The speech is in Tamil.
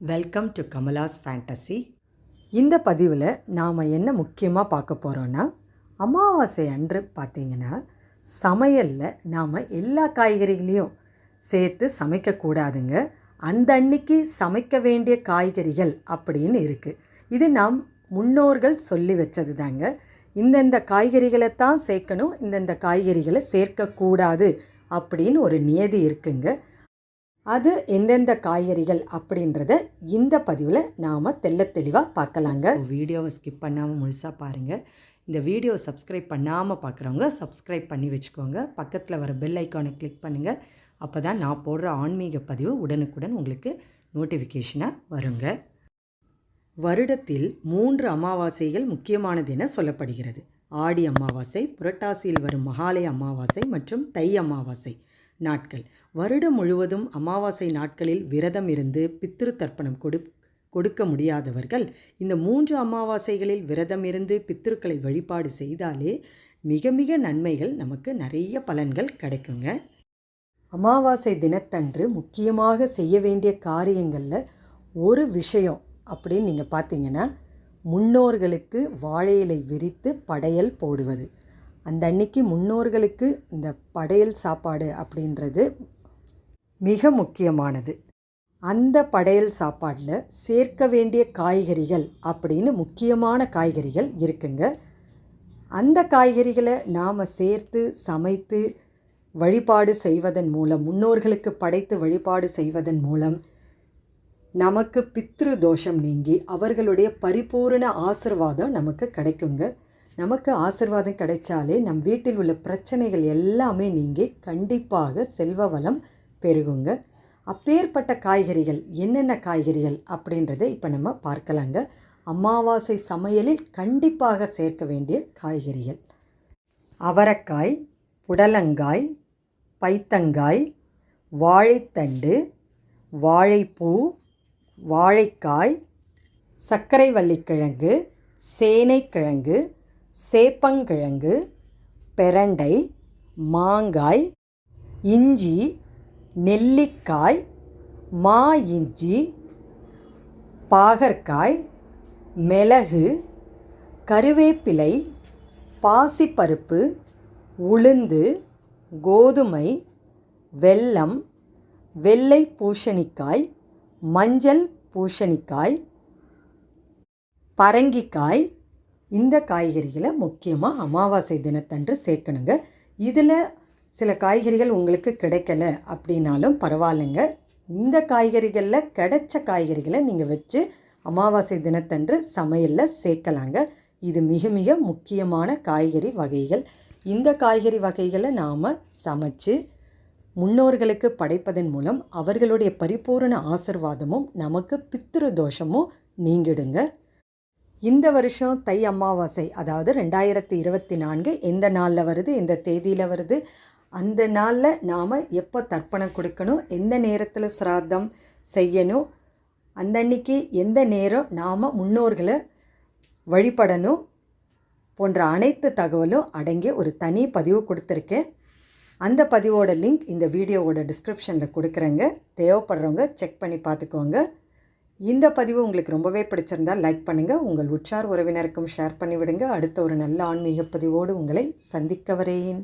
வெல்கம் டு கமலாஸ் ஃபேண்டசி இந்த பதிவில் நாம் என்ன முக்கியமாக பார்க்க போகிறோன்னா அமாவாசை அன்று பார்த்திங்கன்னா சமையலில் நாம் எல்லா காய்கறிகளையும் சேர்த்து சமைக்கக்கூடாதுங்க அந்த அன்னைக்கு சமைக்க வேண்டிய காய்கறிகள் அப்படின்னு இருக்குது இது நாம் முன்னோர்கள் சொல்லி வச்சது தாங்க இந்தந்த காய்கறிகளை தான் சேர்க்கணும் இந்தந்த காய்கறிகளை சேர்க்கக்கூடாது அப்படின்னு ஒரு நியதி இருக்குங்க. அது எந்தெந்த காய்கறிகள் அப்படின்றத இந்த பதிவில் நாம் தெள்ள தெளிவாக பார்க்கலாங்க. வீடியோவை ஸ்கிப் பண்ணாமல் முழுசாக பாருங்கள் இந்த வீடியோ சப்ஸ்கிரைப் பண்ணாமல் பார்க்குறவங்க சப்ஸ்கிரைப் பண்ணி வச்சுக்கோங்க. பக்கத்தில் வர பெல் ஐக்கானை கிளிக் பண்ணுங்கள் அப்போ தான் நான் போடுற ஆன்மீக பதிவு உடனுக்குடன் உங்களுக்கு நோட்டிஃபிகேஷனாக வருங்க. வருடத்தில் மூன்று அமாவாசைகள் முக்கியமானது என சொல்லப்படுகிறது. ஆடி அமாவாசை புரட்டாசியில் வரும் மகாலய அமாவாசை மற்றும் தை அமாவாசை நாட்கள். வருடம் முழுவதும் அமாவாசை நாட்களில் விரதம் இருந்து பித்திரு தர்ப்பணம் கொடு கொடுக்க முடியாதவர்கள் இந்த மூன்று அமாவாசைகளில் விரதம் இருந்து பித்திருக்களை வழிபாடு செய்தாலே மிக மிக நன்மைகள் நமக்கு நிறைய பலன்கள் கிடைக்குங்க. அமாவாசை தினத்தன்று முக்கியமாக செய்ய வேண்டிய காரியங்களில் ஒரு விஷயம் அப்படின்னு நீங்கள் பார்த்தீங்கன்னா முன்னோர்களுக்கு வாழை இலை விரித்து படையல் போடுவது. அந்த அன்னைக்கு முன்னோர்களுக்கு இந்த படையல் சாப்பாடு அப்படின்றது மிக முக்கியமானது. அந்த படையல் சாப்பாட்டில் சேர்க்க வேண்டிய காய்கறிகள் அப்படின்னு முக்கியமான காய்கறிகள் இருக்குங்க. அந்த காய்கறிகளை நாம் சேர்த்து சமைத்து வழிபாடு செய்வதன் மூலம் முன்னோர்களுக்கு படைத்து வழிபாடு செய்வதன் மூலம் நமக்கு பித்ரு தோஷம் நீங்கி அவர்களுடைய பரிபூரண ஆசிர்வாதம் நமக்கு கிடைக்குங்க. நமக்கு ஆசிர்வாதம் கிடைச்சாலே நம் வீட்டில் உள்ள பிரச்சனைகள் எல்லாமே நீங்கி கண்டிப்பாக செல்வ வளம் பெருகுங்க. அப்பேற்பட்ட காய்கறிகள் என்னென்ன காய்கறிகள் அப்படின்றத இப்போ நம்ம பார்க்கலாங்க. அமாவாசை சமையலில் கண்டிப்பாக சேர்க்க வேண்டிய காய்கறிகள். அவரைக்காய் புடலங்காய் பைத்தங்காய் வாழைத்தண்டு வாழைப்பூ வாழைக்காய் சர்க்கரை வள்ளிக்கிழங்கு சேனைக்கிழங்கு சேப்பங்கிழங்கு பெரண்டை மாங்காய் இஞ்சி நெல்லிக்காய் மா இஞ்சி பாகற்காய் மிளகு கருவேப்பிலை பாசிப்பருப்பு உளுந்து கோதுமை வெல்லம் வெள்ளை பூசணிக்காய் மஞ்சள் பூசணிக்காய் பரங்கிக்காய் இந்த காய்கறிகளை முக்கியமாக அமாவாசை தினத்தன்று சேர்க்கணுங்க. இதில் சில காய்கறிகள் உங்களுக்கு கிடைக்கல அப்படின்னாலும் பரவாயில்லைங்க. இந்த காய்கறிகளில் கிடைச்ச காய்கறிகளை நீங்கள் வச்சு அமாவாசை தினத்தன்று சமையலில் சேர்க்கலாங்க. இது மிக மிக முக்கியமான காய்கறி வகைகள். இந்த காய்கறி வகைகளை நாம் சமைச்சு முன்னோர்களுக்கு படைப்பதன் மூலம் அவர்களுடைய பரிபூரண ஆசிர்வாதமும் நமக்கு பித்திரு தோஷமும் நீங்கிடுங்க. இந்த வருஷம் தை அமாவாசை அதாவது ரெண்டாயிரத்தி இருபத்தி நான்கு எந்த நாளில் வருது எந்த தேதியில் வருது அந்த நாளில் நாம் எப்போ தர்ப்பணம் கொடுக்கணும் எந்த நேரத்தில் சிராத்தம் செய்யணும் அந்த அன்னைக்கு எந்த நேரம் நாம் முன்னோர்களை வழிபடணும் போன்ற அனைத்து தகவலும் அடங்கிய ஒரு தனி பதிவு கொடுத்துருக்கேன். அந்த பதிவோட லிங்க் இந்த வீடியோவோட டிஸ்கிரிப்ஷனில் கொடுக்குறேங்க. தேவைப்படுறவங்க செக் பண்ணி பார்த்துக்கோங்க. இந்த பதிவு உங்களுக்கு ரொம்பவே பிடிச்சிருந்தால் லைக் பண்ணுங்கள் உங்கள் உற்றார் உறவினருக்கும் ஷேர் பண்ணிவிடுங்க. அடுத்த ஒரு நல்ல ஆன்மீக பதிவோடு உங்களை சந்திக்க வரேன்.